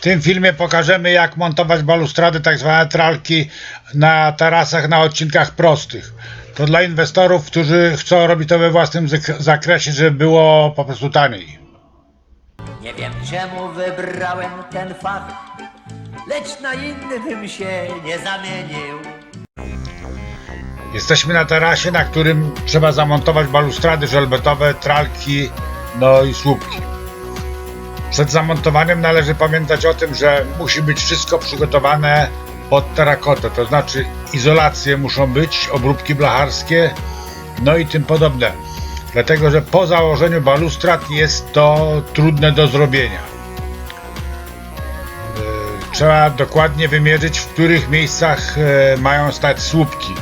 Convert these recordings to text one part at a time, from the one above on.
W tym filmie pokażemy jak montować balustrady, tak zwane tralki na tarasach na odcinkach prostych. To dla inwestorów, którzy chcą robić to we własnym zakresie, żeby było po prostu taniej. Nie wiem czemu wybrałem ten fach, lecz na inny bym się nie zamienił. Jesteśmy na tarasie, na którym trzeba zamontować balustrady żelbetowe, tralki, no i słupki. Przed zamontowaniem należy pamiętać o tym, że musi być wszystko przygotowane pod terakotę, to znaczy izolacje muszą być, obróbki blacharskie, no i tym podobne. Dlatego, że po założeniu balustrad jest to trudne do zrobienia. Yy, Trzeba dokładnie wymierzyć, w których miejscach e, mają stać słupki.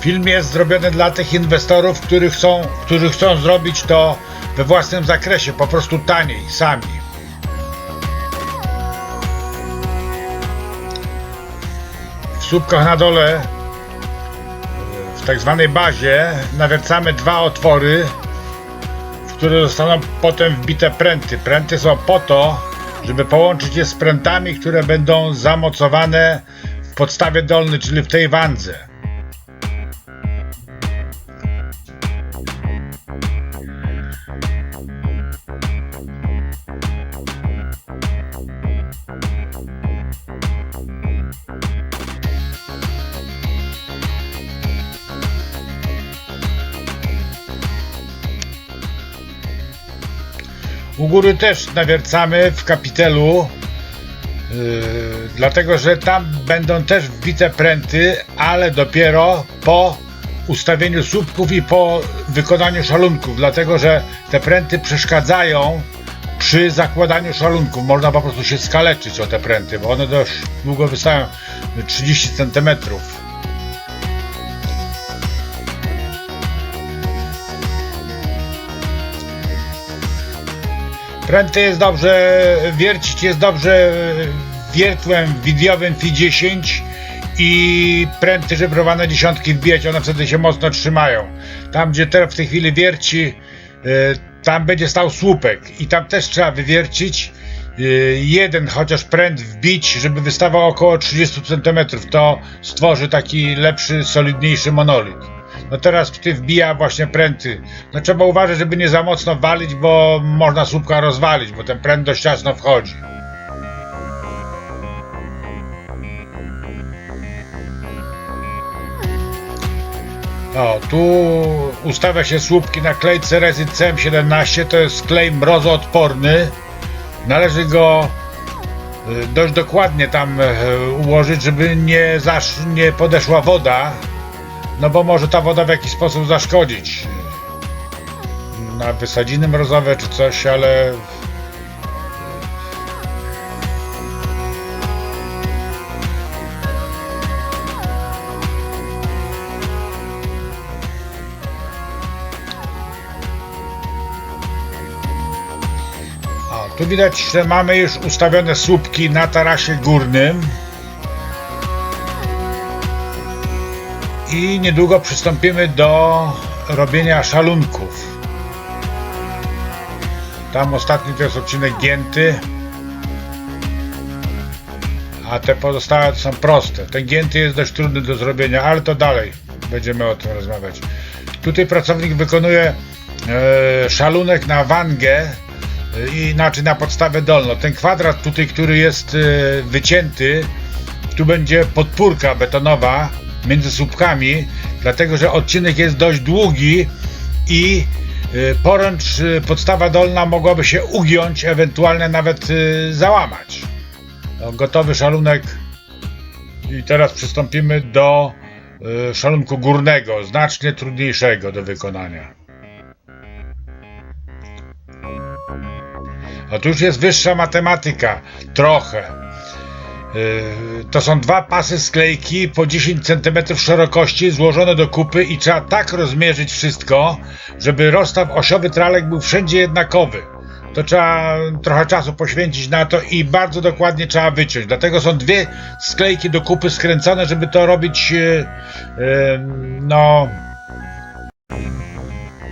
Film jest zrobiony dla tych inwestorów, którzy chcą, którzy chcą zrobić to we własnym zakresie, po prostu taniej, sami. W słupkach na dole, w tak zwanej bazie, nawiercamy dwa otwory, w które zostaną potem wbite pręty. Pręty są po to, żeby połączyć je z prętami, które będą zamocowane w podstawie dolnej, czyli w tej wandze. U góry też nawiercamy w kapitelu, yy, dlatego że tam będą też wbite pręty, ale dopiero po ustawieniu słupków i po wykonaniu szalunków, dlatego że te pręty przeszkadzają przy zakładaniu szalunków. Można po prostu się skaleczyć o te pręty, bo one dość długo wystają 30 centymetrów. Pręty jest dobrze wiercić, jest dobrze wiertłem widniowym Fi10 i pręty żebrowane dziesiątki wbijać, one wtedy się mocno trzymają. Tam, gdzie teraz w tej chwili wierci, y, tam będzie stał słupek i tam też trzeba wywiercić y, jeden chociaż pręt wbić, żeby wystawał około 30 cm. To stworzy taki lepszy, solidniejszy monolit. No teraz ty wbija właśnie pręty. No trzeba uważać, żeby nie za mocno walić, bo można słupka rozwalić, bo ten pręt dość ciasno wchodzi. O, tu ustawia się słupki na klejce Resit CM17, to jest klej mrozoodporny. Należy go y, dość dokładnie tam e, ułożyć, żeby nie, zasz, nie podeszła woda, no bo może ta woda w jakiś sposób zaszkodzić. Na wysadziny mrozowe czy coś, ale tu widać, że mamy już ustawione słupki na tarasie górnym. I niedługo przystąpimy do robienia szalunków. Tam ostatni to jest odcinek gięty. A te pozostałe są proste. Ten gięty jest dość trudny do zrobienia, ale to dalej będziemy o tym rozmawiać. Tutaj pracownik wykonuje e, szalunek na wangę e, i znaczy na podstawę dolną. Ten kwadrat tutaj, który jest e, wycięty, tu będzie podpórka betonowa między słupkami, dlatego że odcinek jest dość długi i e, poręcz e, podstawa dolna mogłaby się ugiąć, ewentualnie nawet e, załamać. No, gotowy szalunek i teraz przystąpimy do szalunku górnego, znacznie trudniejszego do wykonania. A tu już jest wyższa matematyka, trochę. Yy, To są dwa pasy sklejki po 10 cm szerokości złożone do kupy i trzeba tak rozmierzyć wszystko, żeby rozstaw osiowy tralek był wszędzie jednakowy. To trzeba trochę czasu poświęcić na to i bardzo dokładnie trzeba wyciąć. Dlatego są dwie sklejki do kupy skręcone, żeby to robić yy, no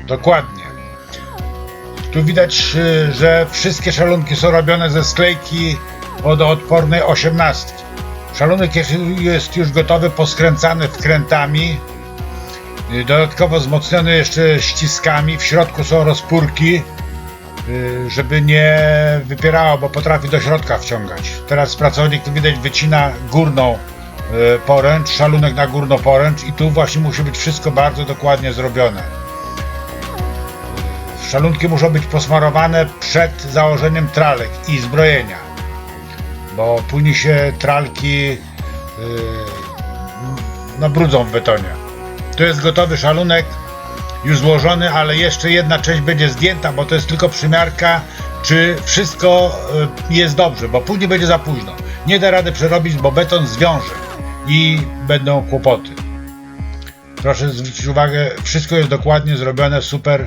dokładnie. Tu widać, y, że wszystkie szalunki są robione ze sklejki wodoodpornej 18. Szalunek jest, już gotowy, poskręcany wkrętami. Dodatkowo wzmocniony jeszcze ściskami. W środku są rozpórki, y, żeby nie wypierało, bo potrafi do środka wciągać. Teraz pracownik tu widać wycina górną y, poręcz, szalunek na górną poręcz i tu właśnie musi być wszystko bardzo dokładnie zrobione. Szalunki muszą być posmarowane przed założeniem tralek i zbrojenia, bo później się tralki yy, no, brudzą w betonie. Tu jest gotowy szalunek, już złożony, ale jeszcze jedna część będzie zdjęta, bo to jest tylko przymiarka, czy wszystko y, jest dobrze, bo później będzie za późno. Nie da rady przerobić, bo beton zwiąże i będą kłopoty. Proszę zwrócić uwagę, wszystko jest dokładnie zrobione, super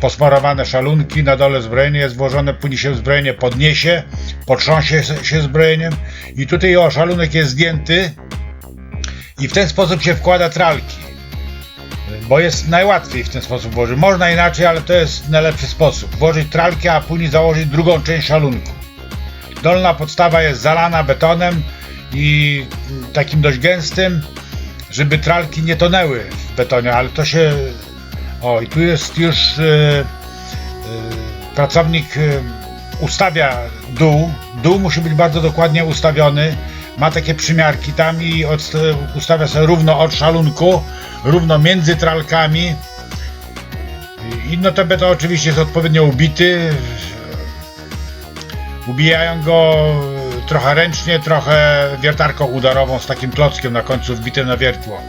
posmarowane szalunki, na dole zbrojenie jest włożone, później się zbrojenie podniesie, potrząsie się zbrojeniem i tutaj o szalunek jest zdjęty i w ten sposób się wkłada tralki, bo jest najłatwiej w ten sposób włożyć. Można inaczej, ale to jest najlepszy sposób. Włożyć tralki, a później założyć drugą część szalunku. Dolna podstawa jest zalana betonem i takim dość gęstym, żeby tralki nie tonęły w betonie, ale to się o, i tu jest już e, e, pracownik e, ustawia dół. Dół musi być bardzo dokładnie ustawiony. Ma takie przymiarki tam i od, ustawia sobie równo od szalunku, równo między tralkami. I- no to beton oczywiście jest odpowiednio ubity. Ubijają go trochę ręcznie, trochę wiertarką udarową z takim klockiem na końcu wbitym na wiertło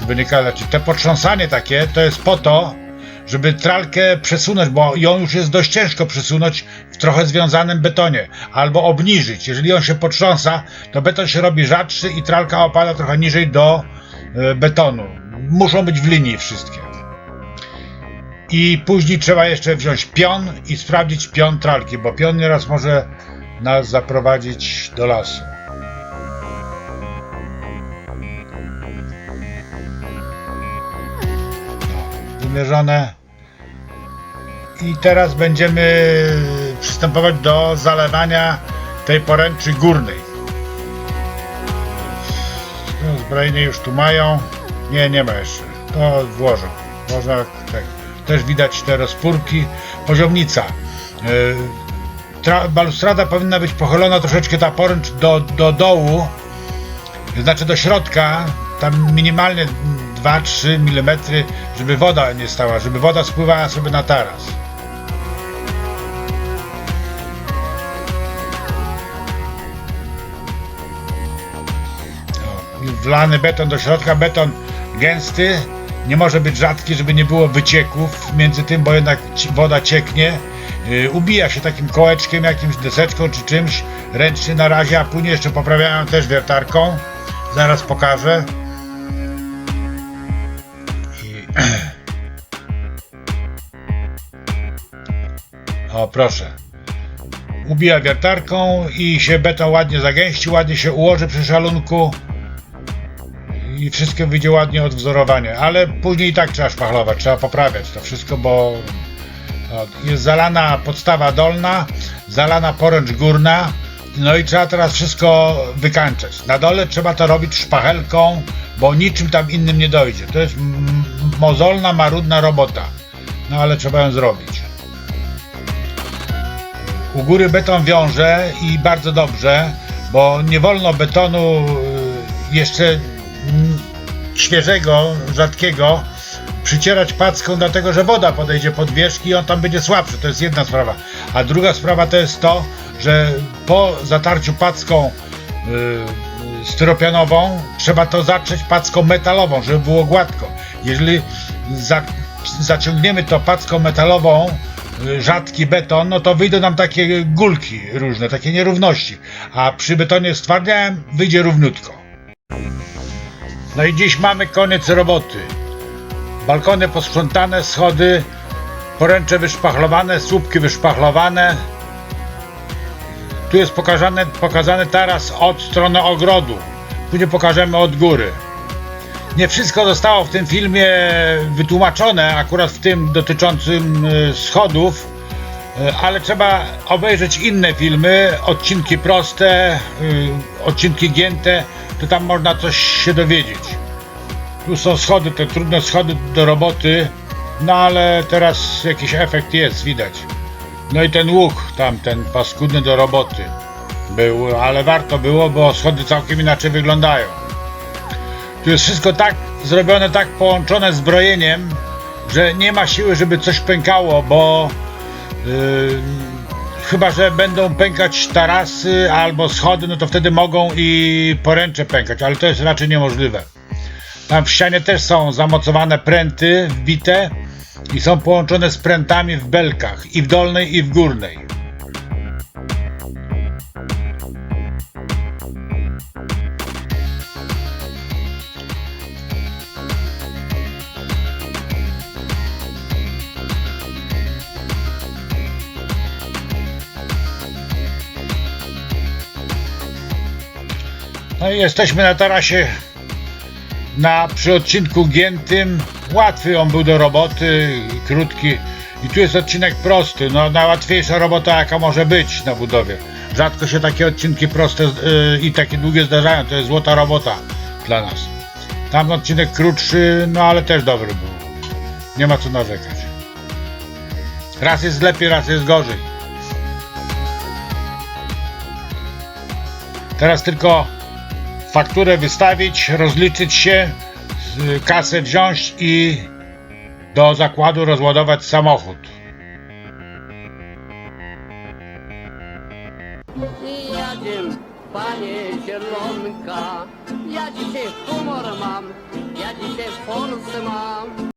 żeby nie. Te potrząsanie takie to jest po to, żeby tralkę przesunąć, bo ją już jest dość ciężko przesunąć w trochę związanym betonie, albo obniżyć. Jeżeli on się potrząsa, to beton się robi rzadszy i tralka opada trochę niżej do e, betonu. Muszą być w linii wszystkie. I później trzeba jeszcze wziąć pion i sprawdzić pion tralki, bo pion nieraz może nas zaprowadzić do lasu. Wymierzone. I teraz będziemy przystępować do zalewania tej poręczy górnej. Zbrojenie już tu mają. Nie, nie ma jeszcze. To włożę. Włożę tak. Też widać te rozpórki. Poziomnica. Yy, tra- balustrada powinna być pochylona troszeczkę ta poręcz do, do dołu, znaczy do środka, tam minimalnie 2-3 mm, żeby woda nie stała, żeby woda spływała sobie na taras. O, i Wlany beton do środka, beton gęsty, nie może być rzadki, żeby nie było wycieków między tym, bo jednak woda cieknie. Yy, ubija się takim kołeczkiem, jakimś deseczką czy czymś ręcznie na razie, a później jeszcze poprawiają też wiertarką. Zaraz pokażę. O, proszę. Ubija wiertarką i się beton ładnie zagęści, ładnie się ułoży przy szalunku i wszystko wyjdzie ładnie odwzorowanie, ale później i tak trzeba szpachlować, trzeba poprawiać to wszystko, bo jest zalana podstawa dolna, zalana poręcz górna, no i trzeba teraz wszystko wykańczać. Na dole trzeba to robić szpachelką, bo niczym tam innym nie dojdzie. To jest mozolna, marudna robota, no ale trzeba ją zrobić. U góry beton wiąże i bardzo dobrze, bo nie wolno betonu y, jeszcze mm, świeżego, rzadkiego przycierać packą, dlatego że woda podejdzie pod wierzch i on tam będzie słabszy. To jest jedna sprawa. A druga sprawa to jest to, że po zatarciu packą yy, styropianową trzeba to zatrzeć packą metalową, żeby było gładko. Jeżeli za, zaciągniemy to packą metalową, y, rzadki beton, no to wyjdą nam takie gulki różne, takie nierówności. A przy betonie stwardniałym wyjdzie równiutko. No i dziś mamy koniec roboty. Balkony posprzątane, schody, poręcze wyszpachlowane, słupki wyszpachlowane. Tu jest pokazany, pokazany taras od strony ogrodu. Później pokażemy od góry. Nie wszystko zostało w tym filmie wytłumaczone, akurat w tym dotyczącym e, schodów, e, ale trzeba obejrzeć inne filmy, odcinki proste, e, odcinki gięte, to tam można coś się dowiedzieć. Tu są schody, te trudne schody do roboty, no ale teraz jakiś efekt jest, widać. No i ten łuk tam, ten paskudny do roboty był, ale warto było, bo schody całkiem inaczej wyglądają. Tu jest wszystko tak zrobione, tak połączone zbrojeniem, że nie ma siły, żeby coś pękało, bo yy, chyba, że będą pękać tarasy albo schody, no to wtedy mogą i poręcze pękać, ale to jest raczej niemożliwe. Tam w ścianie też są zamocowane pręty wbite i są połączone z prętami w belkach i w dolnej i w górnej. No i jesteśmy na tarasie na przy odcinku giętym. Łatwy on był do roboty, krótki. I tu jest odcinek prosty, no najłatwiejsza robota jaka może być na budowie. Rzadko się takie odcinki proste yy, i takie długie zdarzają, to jest złota robota dla nas. Tam odcinek krótszy, no ale też dobry był. Nie ma co narzekać. Raz jest lepiej, raz jest gorzej. Teraz tylko fakturę wystawić, rozliczyć się, kasę wziąć i do zakładu rozładować samochód. Jadziem, panie zielonka, ja dzisiaj humor mam, ja dzisiaj forsę mam.